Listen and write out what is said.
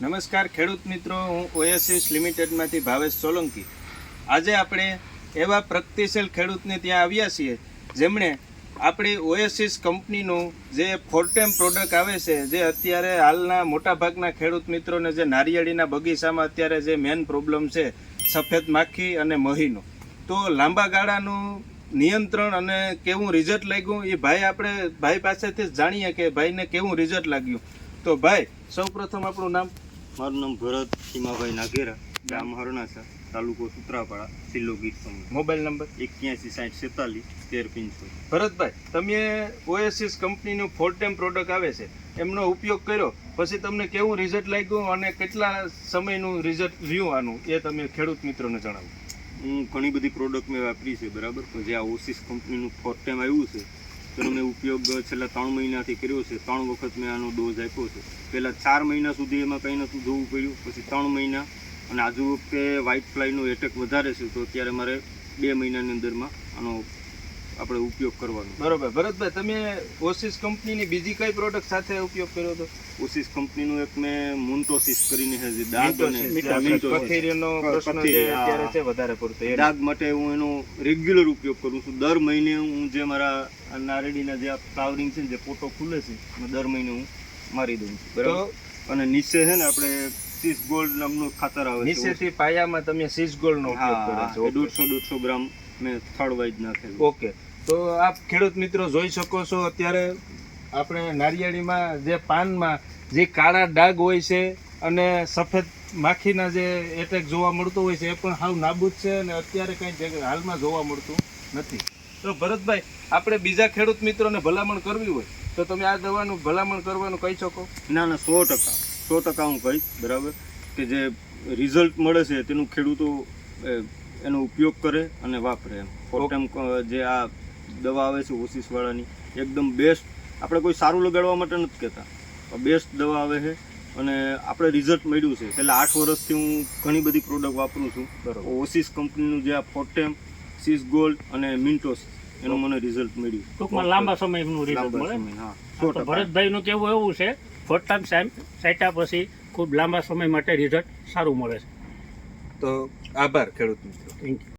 નમસ્કાર ખેડૂત મિત્રો, હું ઓએસએસ લિમિટેડમાંથી ભાવેશ સોલંકી. આજે આપણે એવા પ્રગતિશીલ ખેડૂતને ત્યાં આવ્યા છીએ, જેમણે આપણી ઓએસિસ કંપનીનું જે ફોર્ટેમ પ્રોડક્ટ આવે છે, જે અત્યારે હાલના મોટાભાગના ખેડૂત મિત્રોને જે નારિયેળીના બગીચામાં અત્યારે જે મેન પ્રોબ્લેમ છે, સફેદ માખી અને મહીનો. તો લાંબા ગાળાનું નિયંત્રણ અને કેવું રિઝલ્ટ લાગ્યું, એ ભાઈ આપણે, ભાઈ પાસેથી જ જાણીએ કે ભાઈને કેવું રિઝલ્ટ લાગ્યું. તો ભાઈ સૌપ્રથમ આપણું નામ? મારું નામ ભરત સીમાભાઈ નાગેરા. ગામ હરણાસા તાલુકો સુત્રાપાડા જિલ્લો ગીર સોમનાથ. Mobile number? એક્યાસી સાઠ સેતાલીસ તેર પિંચો ભરતભાઈ તમે ઓએસિસ કંપનીનું ફોર્ટેમ પ્રોડક્ટ આવે છે એમનો ઉપયોગ કર્યો પછી તમને કેવું રિઝલ્ટ લાગ્યું અને કેટલા સમયનું રિઝલ્ટ રહ્યું આનું એ તમે ખેડૂત મિત્રોને જણાવો. હું ઘણી બધી પ્રોડક્ટ મેં વાપરી છે બરાબર? જે આ ઓસિસ કંપનીનું ફોર ટાઈમ આવ્યું છે તેનો ઉપયોગ છેલ્લા ત્રણ મહિનાથી કર્યો છે. ત્રણ વખત મેં આનો ડોઝ આપ્યો છે. પહેલાં ચાર મહિના સુધી એમાં કંઈ નહોતું જોવું પડ્યું. પછી ત્રણ મહિના. અને આજુ વખતે વ્હાઇટ ફ્લાયનો એટેક વધારે છે. તો અત્યારે મારે બે મહિનાની અંદરમાં આનો આપણે ઉપયોગ કરવાનો. બરોબર. ભરતભાઈ તમે ઓસિસ કંપનીની બીજી કઈ પ્રોડક્ટ સાથે ઉપયોગ કર્યો હતો? ઓસિસ કંપનીનું એક મેં મુન્ટોસિસ કરીને છે જે દાગ અને પથેરીનો પ્રશ્ન જે અત્યારે છે વધારે પડતો એ દાગ માટે હું એનો રેગ્યુલર ઉપયોગ કરું છું. દર મહિને હું જે મારા નારેડીના જે ફ્લાવરિંગ છે ને જે પોટો ખુલે છે દર મહિને હું મારી દઉં છું. બરાબર? અને નીચે છે ને આપણે સીસ ગોલ્ડ નામનું ખાતર આવે છે નીચેથી પાયામાં તમે સીસ ગોલ્ડનો ઉપયોગ હા, છે. એ દોઢસો દોઢસો ગ્રામ મેં થર્ડ વાઇઝ નાખેલું ઓકે. તો આપ ખેડૂત મિત્રો જોઈ શકો છો અત્યારે આપણે નારિયેળીમાં જે પાનમાં જે કાળા ડાઘ હોય છે અને સફેદ માખીના જે એટેક જોવા મળતો હોય છે એ પણ હાવ નાબૂદ છે અને અત્યારે કંઈ જગ્યા હાલમાં જોવા મળતું નથી. તો ભરતભાઈ આપણે બીજા ખેડૂત મિત્રોને ભલામણ કરવી હોય તો તમે આ દવાનું ભલામણ કરવાનું કહી શકો? ના ના સો ટકા. સો ટકા હું કહીશ બરાબર? કે જે રિઝલ્ટ મળે છે તેનું ખેડૂતો એનો ઉપયોગ કરે અને વાપરે એમ. ફોર્ટેમ જે આ દવા આવે છે ઓસિસવાળાની એકદમ બેસ્ટ આપણે કોઈ સારું લગાડવા માટે નથી કહેતા. બેસ્ટ દવા આવે છે અને આપણે રિઝલ્ટ મળ્યું છે. છેલ્લા આઠ વર્ષથી હું ઘણી બધી પ્રોડક્ટ વાપરું છું. બરાબર. ઓસિસ કંપનીનું જે આ ફોટેમ સિસ ગોલ્ડ અને મિન્ટોસ એનું મને રિઝલ્ટ મળ્યું. ટૂંકમાં લાંબા સમયનું રિઝલ્ટ મળે. હા. ભરતભાઈનું કહેવું એવું છે? ફોટામ સાઇટા પછી ખૂબ લાંબા સમય માટે રિઝલ્ટ સારું મળે છે. તો આભાર ખેડૂત મિત્રો. Thank you